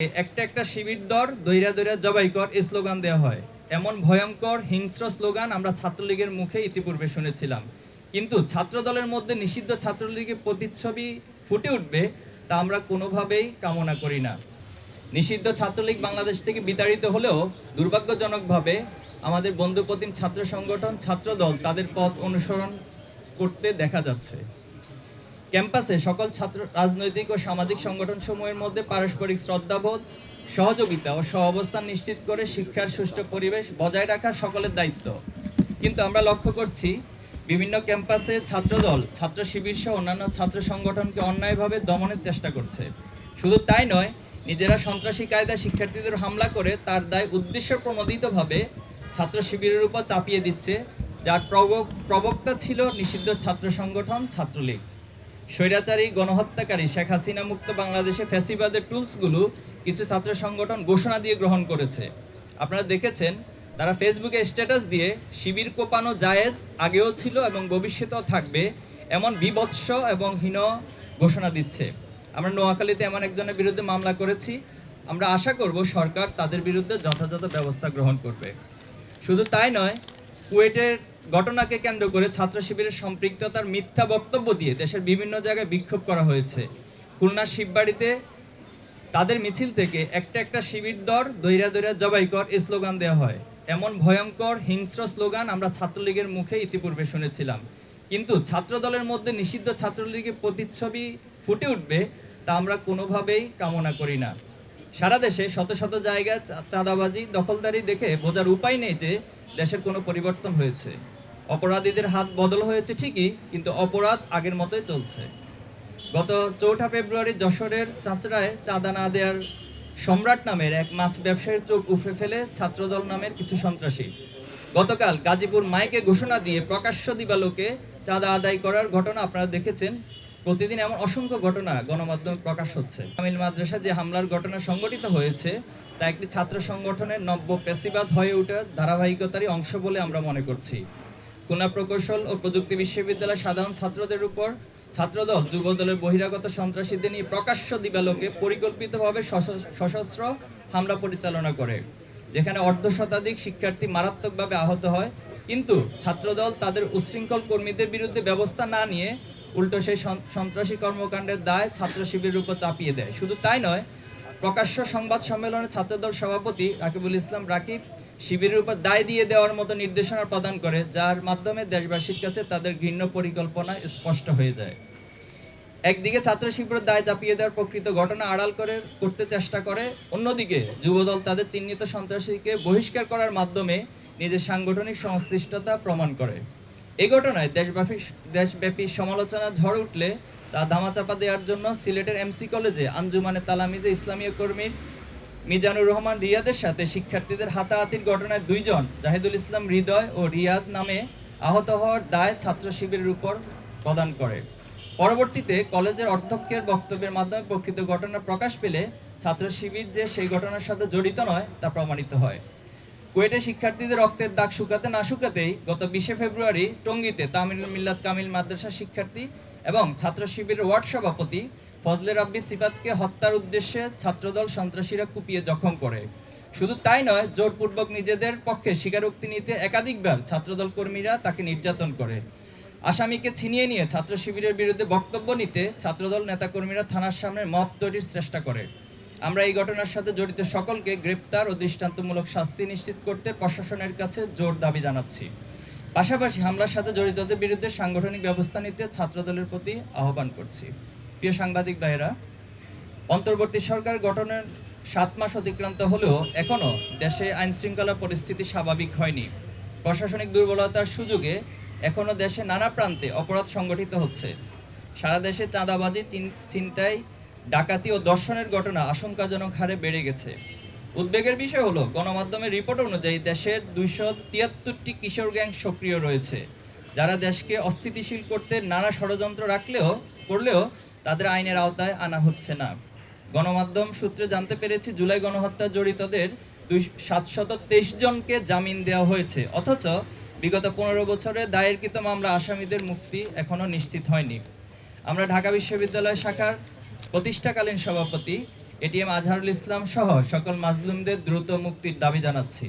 একটা একটা শিবির দর দৈরা দৈরা জবাই কর স্লোগান দেওয়া হয়। এমন ভয়ঙ্কর হিংস্র স্লোগান আমরা ছাত্রলীগের মুখে ইতিপূর্বে শুনেছিলাম। কিন্তু ছাত্র দলের মধ্যে নিষিদ্ধ ছাত্রলীগের প্রতিচ্ছবি ফুটে উঠবে তা আমরা কোনোভাবেই কামনা করি না। নিষিদ্ধ ছাত্রলীগ বাংলাদেশ থেকে বিতাড়িত হলেও দুর্ভাগ্যজনকভাবে আমাদের বন্ধুপ্রতিম ছাত্র সংগঠন ছাত্রদল তাদের পথ অনুসরণ করতে দেখা যাচ্ছে। ক্যাম্পাসে সকল ছাত্র রাজনৈতিক ও সামাজিক সংগঠন সমূহের মধ্যে পারস্পরিক শ্রদ্ধাবোধ, সহযোগিতা ও সহাবস্থান নিশ্চিত করে শিক্ষার সুষ্ঠু পরিবেশ বজায় রাখা সকলের দায়িত্ব। কিন্তু আমরা লক্ষ্য করছি, বিভিন্ন ক্যাম্পাসে ছাত্রদল, ছাত্র শিবির সহ অন্যান্য ছাত্র সংগঠনকে অন্যায়ভাবে দমনের চেষ্টা করছে। শুধু তাই নয়, নিজেরা সন্ত্রাসী কায়দায় শিক্ষার্থীদের হামলা করে তার দায় উদ্দেশ্য প্রমোদিতভাবে ছাত্র শিবিরের উপর চাপিয়ে দিচ্ছে, যার প্রব- প্রবক্তা ছিল নিষিদ্ধ ছাত্র সংগঠন ছাত্রলীগ। স্বৈরাচারী গণহত্যাকারী শেখ হাসিনা মুক্ত বাংলাদেশে ফ্যাসিবাদের টুলসগুলো কিছু ছাত্র সংগঠন ঘোষণা দিয়ে গ্রহণ করেছে। আপনারা দেখেছেন, তারা ফেসবুকে স্ট্যাটাস দিয়ে শিবির কোপানো জায়েজ আগেও ছিল এবং ভবিষ্যতেও থাকবে এমন বিভৎস এবং হীন ঘোষণা দিচ্ছে। আমরা নোয়াখালীতে এমন একজনের বিরুদ্ধে মামলা করেছি। আমরা আশা করব সরকার তাদের বিরুদ্ধে যথাযথ ব্যবস্থা গ্রহণ করবে। শুধু তাই নয়, কুয়েটের ঘটনাকে কেন্দ্র করে ছাত্র শিবিরের সম্পৃক্ততার মিথ্যা বক্তব্য দিয়ে দেশের বিভিন্ন জায়গায় বিক্ষোভ করা হয়েছে। খুলনার শিববাড়িতে তাদের মিছিল থেকে একটা একটা শিবির দর দৈরা দৈরা জবাই কর স্লোগান দেওয়া হয়। এমন ভয়ঙ্কর, হিংস্র স্লোগান আমরা ছাত্রলীগের মুখে ইতিপূর্বে শুনেছিলাম। কিন্তু ছাত্র দলের মধ্যে নিষিদ্ধ ছাত্রলীগের প্রতিচ্ছবি ফুটে উঠবে তা আমরা কোনোভাবেই কামনা করি না। সারা দেশে শত শত জায়গায় চাঁদাবাজি, দখলদারি দেখে বোঝার উপায় নেই যে দেশের কোনো পরিবর্তন হয়েছে। অপরাধীদের হাত বদল হয়েছে ঠিকই, কিন্তু অপরাধ আগের মতোই চলছে। গত চৌঠা ফেব্রুয়ারি যশোরের চাঁচড়ায় চাঁদা না দেওয়ার সম্রাট নামের এক মাছ ব্যবসায়ীর চোখ উফে ফেলে ছাত্রদল নামের কিছু সন্ত্রাসী। গতকাল গাজীপুর মাইকে ঘোষণা দিয়ে প্রকাশ্য দিবালোকে চাঁদা আদায় করার ঘটনা আপনারা দেখেছেন। প্রতিদিন এমন অসংখ্য ঘটনা গণমাধ্যমে প্রকাশ হচ্ছে। তামিল মাদ্রাসা যে হামলার ঘটনা সংঘটিত হয়েছে, তা একটি ছাত্র সংগঠনের নব্য পেশিবাদ হয়ে ওঠার ধারাবাহিকতারই অংশ বলে আমরা মনে করছি। খুলনা প্রকৌশল ও প্রযুক্তি বিশ্ববিদ্যালয়ের সাধারণ ছাত্রদের উপর ছাত্রদল, যুবদলের বহিরাগত সন্ত্রাসীদের নিয়ে প্রকাশ্য দিবালোকে পরিকল্পিতভাবে সশস্ত্র হামলা পরিচালনা করে, যেখানে অর্ধ শতাধিক শিক্ষার্থী মারাত্মকভাবে আহত হয়। কিন্তু ছাত্রদল তাদের উচ্ছৃঙ্খল কর্মীদের বিরুদ্ধে ব্যবস্থা না নিয়ে উল্টো সেই সন্ত্রাসী কর্মকাণ্ডের দায় ছাত্র শিবিরের উপর চাপিয়ে দেয়। শুধু তাই নয়, প্রকাশ্য সংবাদ সম্মেলনে ছাত্রদল সভাপতি রাকিবুল ইসলাম রাকিব শিবিরের উপর দায় দিয়ে দেওয়ার মতো নির্দেশনা প্রদান করে, যার মাধ্যমে দেশবাসীর কাছে তাদের ঘৃণ্য পরিকল্পনা স্পষ্ট হয়ে যায়। একদিকে ছাত্র শিবিরের দায় চাপিয়ে দেওয়ার প্রকৃত ঘটনা আড়াল করে করতে চেষ্টা করে, অন্যদিকে যুবদল তাদের চিহ্নিত সন্ত্রাসীকে বহিষ্কার করার মাধ্যমে নিজের সাংগঠনিক সংশ্লিষ্টতা প্রমাণ করে। এই ঘটনায় দেশব্যাপী দেশব্যাপী সমালোচনা ঝড় উঠলে তা ধামাচাপা দেওয়ার জন্য সিলেটের এমসি কলেজে আঞ্জুমানে তালামিজে ইসলামীয় কর্মীর মিজানুর রহমান রিয়াদের সাথে শিক্ষার্থীদের হাতাহাতির ঘটনায় দুইজন, জাহিদুল ইসলাম হৃদয় ও রিয়াদ নামে আহত হওয়ার দায় ছাত্র শিবিরের উপর প্রদান করে। পরবর্তীতে কলেজের অধ্যক্ষের বক্তব্যের মাধ্যমে প্রকৃত ঘটনা প্রকাশ পেলে ছাত্র শিবির যে সেই ঘটনার সাথে জড়িত নয়, তা প্রমাণিত হয়। কুয়েটে শিক্ষার্থীদের রক্তের দাগ শুকাতে না শুকাতেই গত বিশে ফেব্রুয়ারি টঙ্গীতে তামিলুল মিল্লাত কামিল মাদ্রাসা শিক্ষার্থী এবং ছাত্র শিবিরের ওয়ার্ড সভাপতি ফজলে রাব্বি সিফাতকে হত্যার উদ্দেশ্যে ছাত্রদল সন্ত্রাসীরা কুপিয়ে জখম করে। শুধু তাই নয়, জোরপূর্বক নিজেদের পক্ষে স্বীকারোক্তি নিতে একাধিকবার ছাত্রদল কর্মীরা তাকে নির্যাতন করে। আসামিকে ছিনিয়ে নিয়ে ছাত্র শিবিরের বিরুদ্ধে বক্তব্য নিতে ছাত্রদল নেতাকর্মীরা থানার সামনে মত তৈরির চেষ্টা করে। আমরা এই ঘটনার সাথে জড়িত সকলকে গ্রেপ্তার ও দৃষ্টান্তমূলক শাস্তি নিশ্চিত করতে প্রশাসনের কাছে জোর দাবি জানাচ্ছি। পাশাপাশি হামলার সাথে জড়িতদের বিরুদ্ধে সাংগঠনিক ব্যবস্থা নিতে ছাত্রদলের প্রতি আহ্বান করছি। প্রিয় সাংবাদিক ভাইয়েরা, অন্তর্বর্তী সরকার গঠনের সাত মাস অতিক্রান্ত হলেও এখনও দেশে আইন শৃঙ্খলা পরিস্থিতি স্বাভাবিক হয়নি। প্রশাসনিক দুর্বলতার সুযোগে এখনও দেশে নানা প্রান্তে অপরাধ সংগঠিত হচ্ছে। সারা দেশে চাঁদাবাজি চিন্তায় ডাকাতি ও দর্শনের ঘটনা আশঙ্কাজনক হারে বেড়ে গেছে। উদ্বেগের বিষয় হলো, গণমাধ্যমের রিপোর্ট অনুযায়ী দেশের দুইশো তিয়াত্তরটি কিশোর গ্যাং সক্রিয় রয়েছে। যারা দেশকে অস্থিতিশীল করতে নানা ষড়যন্ত্র রাখলেও, করলেও তাদের আইনের আওতায় আনা হচ্ছে না। গণমাধ্যম সূত্রে জানতে পেরেছি, জুলাই গণহত্যা জড়িতদের দুই সাতশত তেইশ জনকে জামিন দেওয়া হয়েছে। অথচ বিগত পনেরো বছরে দায়েরকৃত মামলা আসামিদের মুক্তি এখনও নিশ্চিত হয়নি। আমরা ঢাকা বিশ্ববিদ্যালয় শাখার প্রতিষ্ঠাকালীন সভাপতি এটিএম আজহারুল ইসলাম সহ সকল মাজলুমদের দ্রুত মুক্তির দাবি জানাচ্ছি।